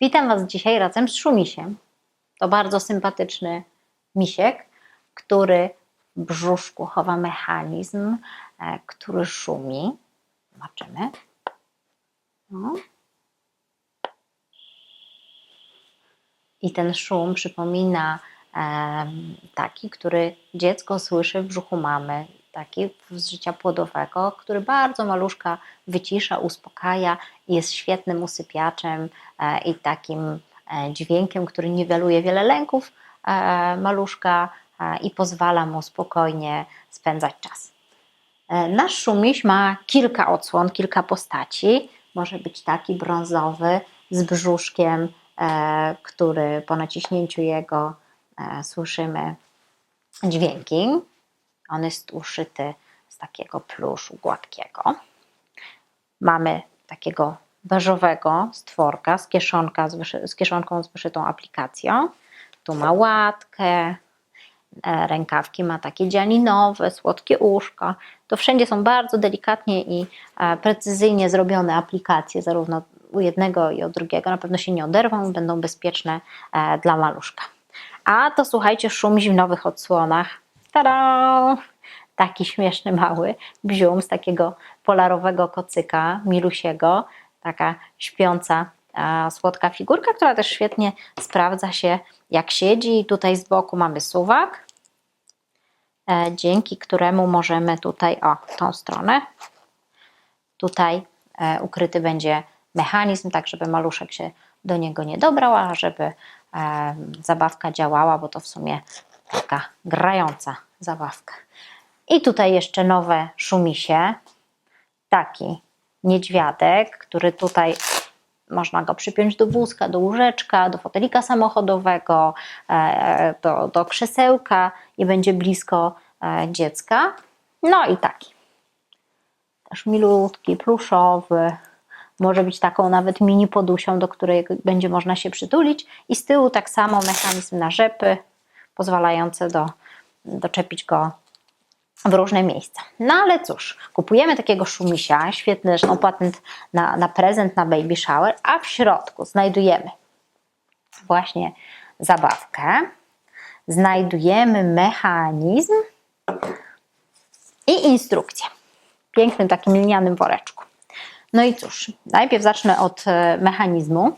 Witam Was dzisiaj razem z Szumisiem. To bardzo sympatyczny misiek, który w brzuszku chowa mechanizm, e, który szumi. Zobaczymy. No. I ten szum przypomina taki, który dziecko słyszy w brzuchu mamy, taki z życia płodowego, który bardzo maluszka wycisza, uspokaja jest świetnym usypiaczem e, i takim e, dźwiękiem, który niweluje wiele lęków e, maluszka i pozwala mu spokojnie spędzać czas. Nasz szumiś ma kilka odsłon, kilka postaci. Może być taki brązowy z brzuszkiem, który po naciśnięciu jego słyszymy dźwięki. On jest uszyty z takiego pluszu gładkiego. Mamy takiego beżowego stworka z, kieszonka, z, wyszy, z kieszonką z wyszytą aplikacją. Tu ma łatkę, e, rękawki ma takie dzianinowe, słodkie uszka. To wszędzie są bardzo delikatnie i e, precyzyjnie zrobione aplikacje, zarówno u jednego i u drugiego. Na pewno się nie oderwą będą bezpieczne e, dla maluszka. A to słuchajcie, szum w nowych odsłonach. Tada! Taki śmieszny mały bzium z takiego polarowego kocyka, milusiego. Taka śpiąca, e, słodka figurka, która też świetnie sprawdza się jak siedzi. I tutaj z boku mamy suwak, e, dzięki któremu możemy tutaj, o, tą stronę, tutaj e, ukryty będzie mechanizm, tak żeby maluszek się do niego nie dobrał, a żeby e, zabawka działała, bo to w sumie grająca zabawka. I tutaj jeszcze nowe szumisie. Taki niedźwiadek, który tutaj można go przypiąć do wózka, do łóżeczka, do fotelika samochodowego, e, do, do krzesełka i będzie blisko e, dziecka. No i taki. Też milutki, pluszowy. Może być taką nawet mini podusią, do której będzie można się przytulić. I z tyłu tak samo mechanizm na rzepy, pozwalający do, doczepić go w różne miejsca. No ale cóż, kupujemy takiego szumisia, świetny zresztą patent na, na prezent, na baby shower, a w środku znajdujemy właśnie zabawkę, znajdujemy mechanizm i instrukcję. W pięknym takim linianym woreczku. No i cóż, najpierw zacznę od e, mechanizmu.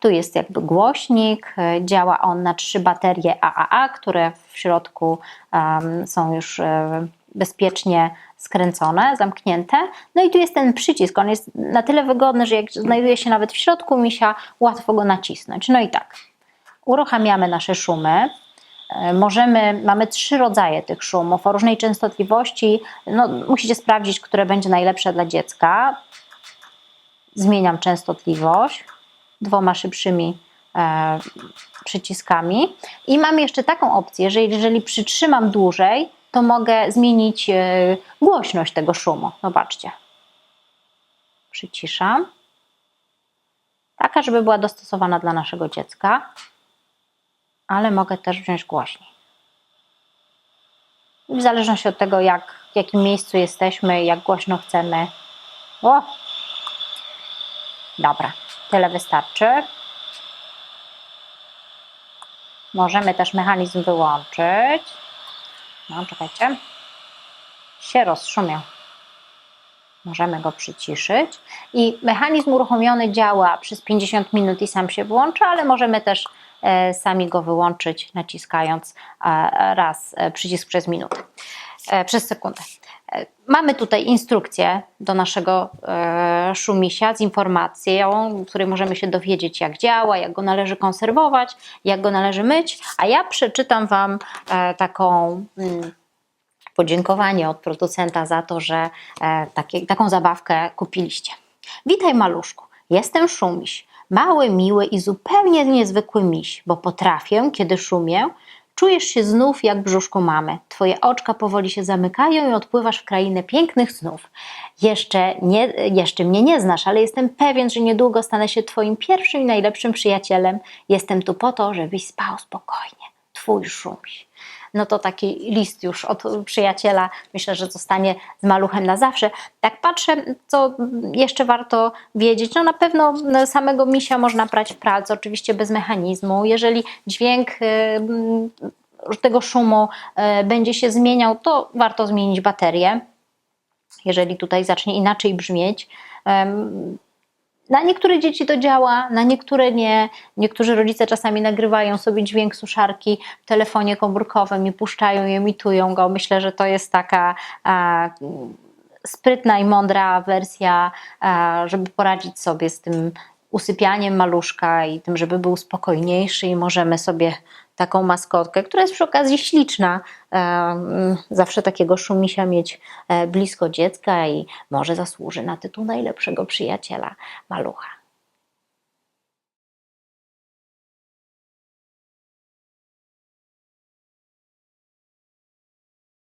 Tu jest jakby głośnik, e, działa on na trzy baterie AAA, które w środku um, są już e, bezpiecznie skręcone, zamknięte. No i tu jest ten przycisk, on jest na tyle wygodny, że jak znajduje się nawet w środku misia, łatwo go nacisnąć. No i tak, uruchamiamy nasze szumy. E, Możemy, mamy trzy rodzaje tych szumów o różnej częstotliwości. No, musicie sprawdzić, które będzie najlepsze dla dziecka. Zmieniam częstotliwość dwoma szybszymi e, przyciskami. I mam jeszcze taką opcję, że jeżeli przytrzymam dłużej, to mogę zmienić e, głośność tego szumu. Zobaczcie. Przyciszam. Taka, żeby była dostosowana dla naszego dziecka, ale mogę też wziąć głośniej. W zależności od tego, jak, w jakim miejscu jesteśmy, jak głośno chcemy. O! Dobra, tyle wystarczy. Możemy też mechanizm wyłączyć. No, czekajcie. Się rozszumiał. Możemy go przyciszyć. I mechanizm uruchomiony działa przez 50 minut i sam się włącza, ale możemy też e, sami go wyłączyć, naciskając e, raz e, przycisk przez minutę, e, przez sekundę. E, Mamy tutaj instrukcję do naszego e, szumisia z informacją, w której możemy się dowiedzieć, jak działa, jak go należy konserwować, jak go należy myć. A ja przeczytam Wam e, taką mm, podziękowanie od producenta za to, że e, takie, taką zabawkę kupiliście. Witaj, maluszku. Jestem Szumiś. Mały, miły i zupełnie niezwykły miś, bo potrafię, kiedy szumię, czujesz się znów jak brzuszku mamy. Twoje oczka powoli się zamykają i odpływasz w krainę pięknych snów. Jeszcze, nie, jeszcze mnie nie znasz, ale jestem pewien, że niedługo stanę się Twoim pierwszym i najlepszym przyjacielem. Jestem tu po to, żebyś spał spokojnie. Twój Szumiś. No to taki list już od przyjaciela myślę, że zostanie z maluchem na zawsze. Tak patrzę, co jeszcze warto wiedzieć, no na pewno samego misia można prać w pralce, oczywiście bez mechanizmu. Jeżeli dźwięk y, tego szumu y, będzie się zmieniał, to warto zmienić baterię jeżeli tutaj zacznie inaczej brzmieć. Na niektóre dzieci to działa, na niektóre nie. Niektórzy rodzice czasami nagrywają sobie dźwięk suszarki w telefonie komórkowym i puszczają i emitują go. Myślę, że to jest taka a, sprytna i mądra wersja, a, żeby poradzić sobie z tym usypianiem maluszka i tym, żeby był spokojniejszy i możemy sobie taką maskotkę, która jest przy okazji śliczna, em, zawsze takiego szumisia mieć e, blisko dziecka i może zasłuży na tytuł najlepszego przyjaciela malucha.